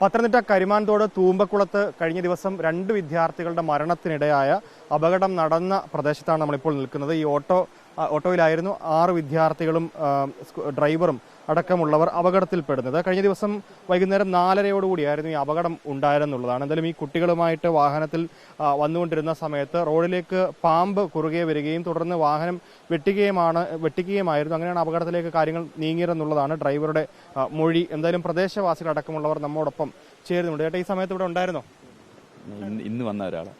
പത്തനംതിട്ട കരിമാൻതോട് തൂമ്പക്കുളത്ത് കഴിഞ്ഞ ദിവസം രണ്ട് വിദ്യാർത്ഥികളുടെ മരണത്തിനിടയായ അപകടം നടന്ന പ്രദേശത്താണ് നമ്മളിപ്പോൾ നിൽക്കുന്നത്. ഈ ഓട്ടോ ഓട്ടോയിലായിരുന്നു ആറ് വിദ്യാർത്ഥികളും ഡ്രൈവറും അടക്കമുള്ളവർ അപകടത്തിൽപ്പെടുന്നത്. കഴിഞ്ഞ ദിവസം വൈകുന്നേരം നാലരയോടുകൂടിയായിരുന്നു ഈ അപകടം ഉണ്ടായിരുന്നുള്ളതാണ്. എന്തായാലും ഈ കുട്ടികളുമായിട്ട് വാഹനത്തിൽ വന്നുകൊണ്ടിരുന്ന സമയത്ത് റോഡിലേക്ക് പാമ്പ് കുറുകെ വരികയും തുടർന്ന് വാഹനം വെട്ടുകയുമാണ് വെട്ടിക്കുകയുമായിരുന്നു അങ്ങനെയാണ് അപകടത്തിലേക്ക് കാര്യങ്ങൾ നീങ്ങിയതെന്നുള്ളതാണ് ഡ്രൈവറുടെ മൊഴി. എന്തായാലും പ്രദേശവാസികൾ അടക്കമുള്ളവർ നമ്മോടൊപ്പം ചേരുന്നുണ്ട്. ചേട്ടാ ഈ സമയത്ത് ഇവിടെ ഉണ്ടായിരുന്നോ? ഇന്ന് വന്ന ഒരാളാണ്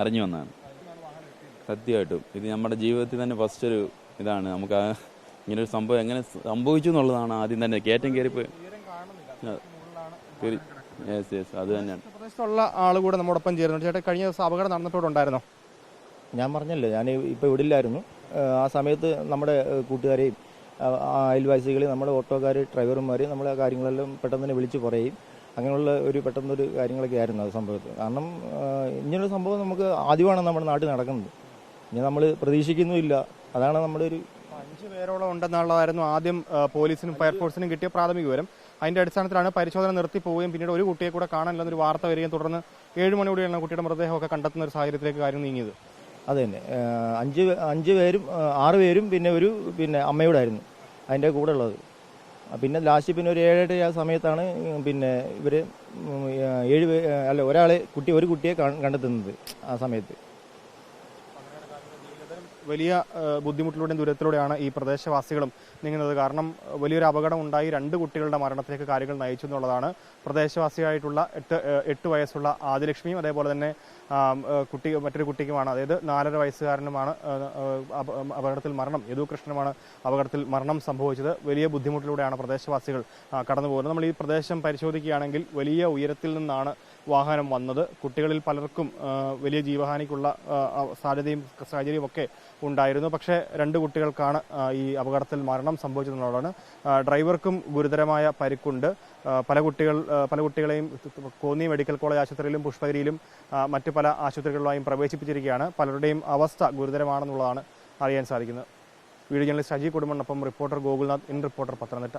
അറിഞ്ഞു വന്നതാണ്. സത്യമായിട്ടും. ഇത് നമ്മുടെ ജീവിതത്തിൽ തന്നെ ഫസ്റ്റ് ഒരു ഇതാണ്. നമുക്ക് ആ ഇങ്ങനെ ഒരു സംഭവം എങ്ങനെ സംഭവിച്ചു എന്നുള്ളതാണ് ആദ്യം തന്നെ. കയറ്റം കയറിപ്പോയി യെസ് യെസ് അത് തന്നെയാണ്. പ്രദേശത്തുള്ള ആൾ കൂടെ നമ്മോടൊപ്പം ചേരുന്നു ചേട്ടാ കഴിഞ്ഞ ദിവസം അപകടം നടന്നിട്ട് ഉണ്ടായിരുന്നോ ഞാൻ പറഞ്ഞല്ലോ ഞാൻ ഇപ്പോൾ ഇവിടില്ലായിരുന്നു. ആ സമയത്ത് നമ്മുടെ കൂട്ടുകാരെയും അയൽവാസികളെയും നമ്മുടെ ഓട്ടോക്കാർ ഡ്രൈവർമാർ നമ്മളെ കാര്യങ്ങളെല്ലാം പെട്ടെന്ന് തന്നെ വിളിച്ച് പറയും. അങ്ങനെയുള്ള ഒരു പെട്ടെന്നൊരു കാര്യങ്ങളൊക്കെ ആയിരുന്നു അത് സംഭവത്തിൽ കാരണം ഇങ്ങനൊരു സംഭവം നമുക്ക് ആദ്യമാണ് നമ്മുടെ നാട്ടിൽ നടക്കുന്നത്? ഇനി നമ്മൾ പ്രതീക്ഷിക്കുന്നുമില്ല. അതാണ് നമ്മുടെ ഒരു അഞ്ച് പേരോളം ഉണ്ടെന്നുള്ളതായിരുന്നു ആദ്യം പോലീസിനും ഫയർഫോഴ്സിനും കിട്ടിയ പ്രാഥമിക വിവരം. അതിന്റെ അടിസ്ഥാനത്തിലാണ് പരിശോധന നിർത്തി പോവുകയും പിന്നീട് ഒരു കുട്ടിയെ കൂടെ കാണാനില്ലെന്നൊരു വാർത്ത വരികയും തുടർന്ന് ഏഴ് മണിയോടെയാണ് കുട്ടിയുടെ മൃതദേഹമൊക്കെ കണ്ടെത്തുന്ന ഒരു സാഹചര്യത്തിലേക്ക് കാര്യം നീങ്ങിയത്. അത് തന്നെ. അഞ്ച് അഞ്ച് പേരും ആറ് പേരും പിന്നെ ഒരു പിന്നെ അമ്മയോടെ ആയിരുന്നു അതിന്റെ കൂടെ ഉള്ളത്. പിന്നെ ലാസ്റ്റ് പിന്നെ ഒരു ഏഴര ആ സമയത്താണ് പിന്നെ ഇവർ ഏഴ് അല്ല ഒരാളെ കുട്ടി ഒരു കുട്ടിയെ കണ്ടെത്തുന്നത് ആ സമയത്ത്. വലിയ ബുദ്ധിമുട്ടിലൂടെയും ദുരിതത്തിലൂടെയാണ് ഈ പ്രദേശവാസികളും നീങ്ങുന്നത്. കാരണം വലിയൊരു അപകടം ഉണ്ടായി രണ്ട് കുട്ടികളുടെ മരണത്തിലേക്ക് കാര്യങ്ങൾ നയിച്ചു എന്നുള്ളതാണ് പ്രദേശവാസിയായിട്ടുള്ള എട്ട് എട്ട് വയസ്സുള്ള ആദിലക്ഷ്മിയും അതേപോലെ തന്നെ കുട്ടി മറ്റൊരു കുട്ടിക്കുമാണ്. അതായത് നാലര വയസ്സുകാരനുമാണ് അപകടത്തിൽ മരണം യദുകൃഷ്ണനുമാണ് അപകടത്തിൽ മരണം സംഭവിച്ചത്. വലിയ ബുദ്ധിമുട്ടിലൂടെയാണ് പ്രദേശവാസികൾ കടന്നു പോകുന്നത്. നമ്മൾ ഈ പ്രദേശം പരിശോധിക്കുകയാണെങ്കിൽ വലിയ ഉയരത്തിൽ നിന്നാണ് വാഹനം വന്നത്. കുട്ടികളിൽ പലർക്കും വലിയ ജീവഹാനിക്കുള്ള സാധ്യതയും സാഹചര്യവും ഒക്കെ ഉണ്ടായിരുന്നു. പക്ഷേ രണ്ട് കുട്ടികൾക്കാണ് ഈ അപകടത്തിൽ മരണം സംഭവിച്ചതെന്നുള്ളതാണ്. ഡ്രൈവർക്കും ഗുരുതരമായ പരിക്കുണ്ട്. പല കുട്ടികൾ പല കുട്ടികളെയും കോന്നി മെഡിക്കൽ കോളേജ് ആശുപത്രിയിലും പുഷ്പഗിരിയിലും മറ്റു മറ്റ് പല ആശുപത്രികളിലായും പ്രവേശിപ്പിച്ചിരിക്കുകയാണ്. പലരുടെയും അവസ്ഥ ഗുരുതരമാണെന്നുള്ളതാണ് അറിയാൻ സാധിക്കുന്നത്. Video journalist Aji കുടുംബനൊപ്പം reporter Gokulnath in reporter Pathanamthitta.